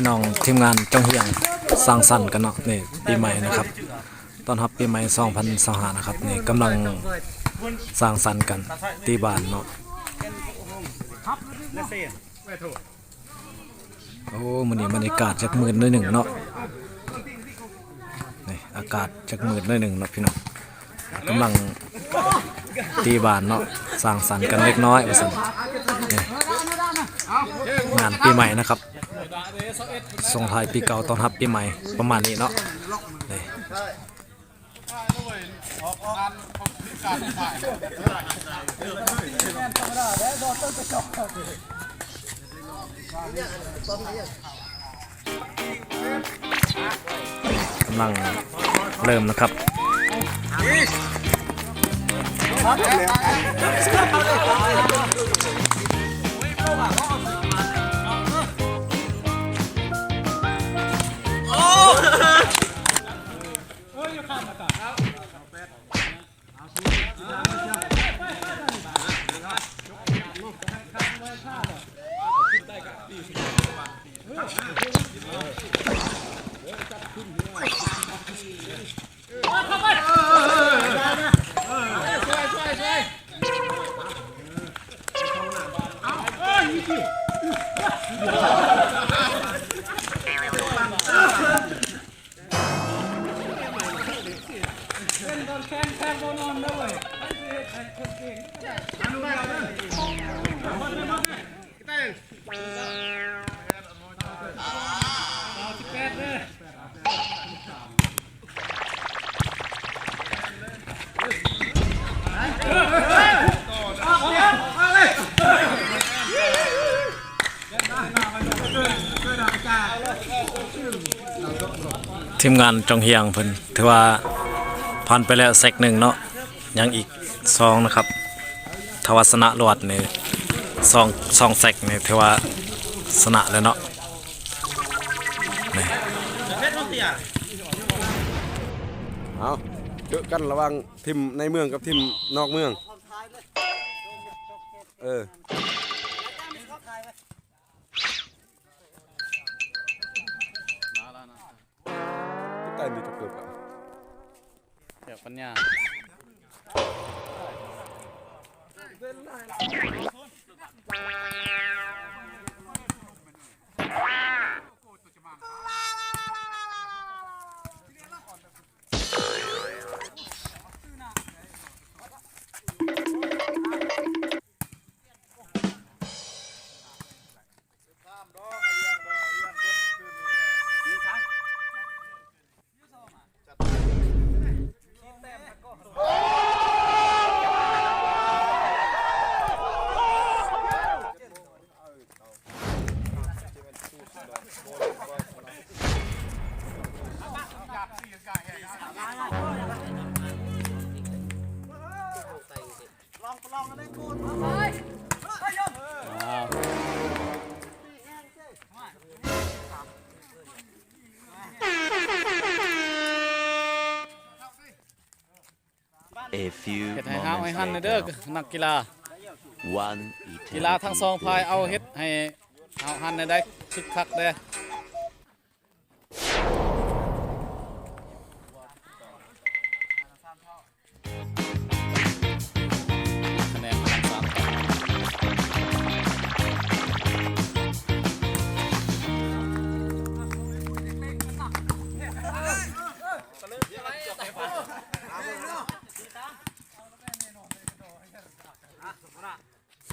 ให้น้องทีมงานจงเฮียงสร้างสรรค์กันเนาะนี่ปีใหม่นะครับตอนรับปีใหม่2025นะครับนี่กำลังสร้างสรรค์กันที่บ้านเนาะโอ้มื้อนี้บรรยากาศจักมืดหนิดหนึ่งเนาะนี่อากาศจักมืดหนิดหนึ่งเนาะพี่น้องกำลังตีบานเนาะสร้างสรรค์กันเล็กน้อยว่าซั่นงานปีใหม่นะครับ ส่งท้ายปีเก่าตอนรับปีใหม่ประมาณนี้เนาะนี่กำลังเริ่มนะครับ เอา ทีมงานจงเฮียงเพิ่นถือว่าผ่านไปแล้วเซกหนึ่งเนาะยังอีกสองนะครับ ทวัสนะรวดเนี่ สองสองเซกนี่ถือว่าสนะแล้วเนาะนี่เอาเจอกันระว่างทีมในเมืองกับทีมนอกเมือง เออที่ใต้มีตะเกียบอะเดี๋ยวปัญญา Wow. A few เฮ็ดให้เฮาให้ moments หันเด้อ later, นักกีฬา one กีฬาทั้ง eternity สองพายเอา later. เฮ็ดให้เอาหันได้คึกคักเด้อ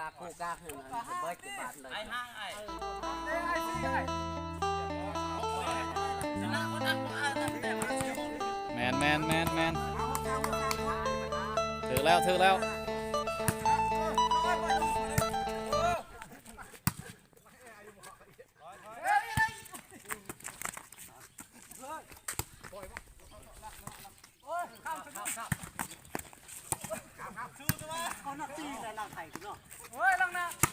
ลาโคกาขึ้นเบิดจะบาดเลยแมนแมนแมนแมนถือแล้วถือแล้ว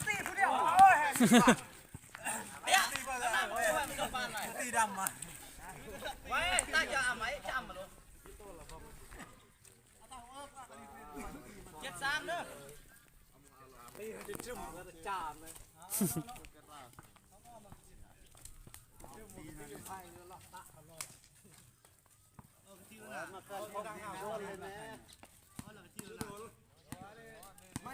ตีผู้เดียวโอ้ยเดี๋ยวตีดำมาไว้ตั้งจะอ่ำไหมจะอ่ำมาลูกเจ็ดสามเด้อได้แล้วลังจะไปซื้อกุกกำไปเอาหมดนี่ตัดแห้งดื้อเดี๋ยวกำแนวโหแห้งยูนจังเฮียงเขาเอาละกันละตัวเด็ดมันสู้สาเหตุมันสุดยันางบ้าเตยจีได้อุ่ยตุ่นครบแดจังเฮียงแล้วเราเรีย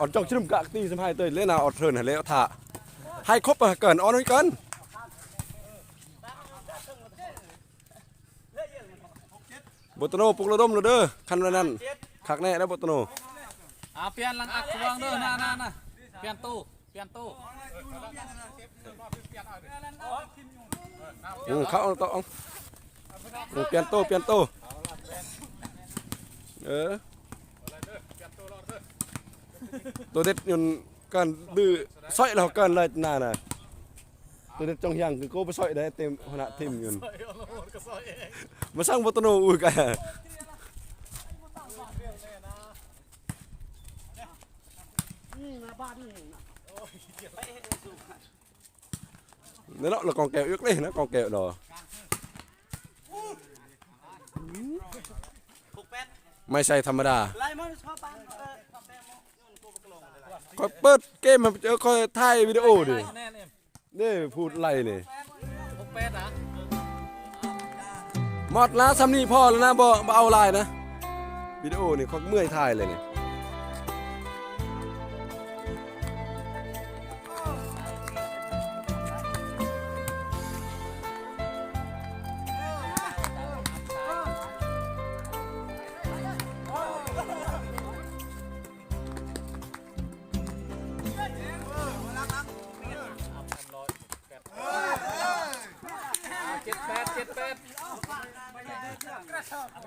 อดจอกชิมกะตีสมัยเตยเล่นเอาอดเทินให้แล้วท่าให้ครบเกินเอน่อยกันบตโนปุกระดมเลยเด้อคันนั้นคักแน่แล้วบตโนอ่เปลี่ยนหลังอักวางเด้อน่าน่าน่ะเปลี่ยนตู้เปลี่ยนตู้เขาเอาต่อเอาอืม เปลี่ยนโตเปลี่ยนโตเออตัวเด็ดยนกันดื้อซอยเรากันเลยน่าน่ะตัวเด็ดจงยังคือโก้ไปซอยได้เต็มขนาดทิมยนมาสร้างบตโนอุ้ยกันนี่เนาะเรากองแก้วยกเลยนะกองแก้วดอหกแปด ไม่ใช่ธรรมดาไล่มันชอบปังเออคอยเปิดเกมมาเออคอยถ่ายวิดีโอดิแน่เอ็มนี่พูดไรนี่หกแปดอะหมดแล้วซ้ำนี่พ่อแล้วนะบ่บ่เอาลายนะวิดีโอนี่เขาเมื่อยถ่ายเลยนี่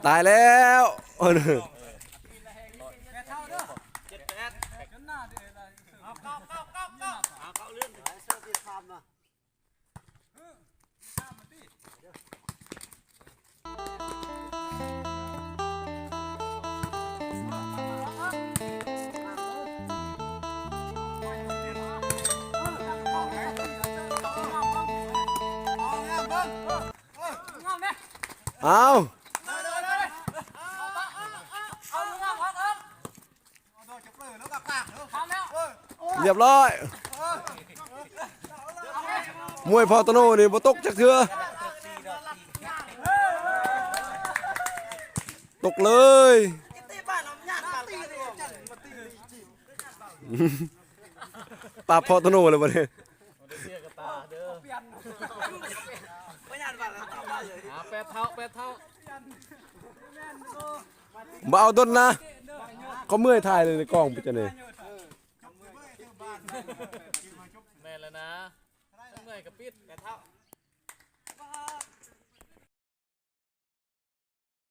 ตายแล้วโอ้ยเจ็ดแเรียบร้อย มวยพอตโนนี่บ่ตกจักเทื่อตกเลยตีบ้านเอาญาติบ้านตีเลยปราบพอตโนเลยบ่เนี่ยไม่ญาติบ้านเราต้องมาเลยอะแปดเท่าแปดเท่าบ่เอาต้นนะเขาเมื่อยถ่ายเลยในกล้องไปจังได๋ แม่นแล้วนะเมื่อยกับปิด แต่เท่า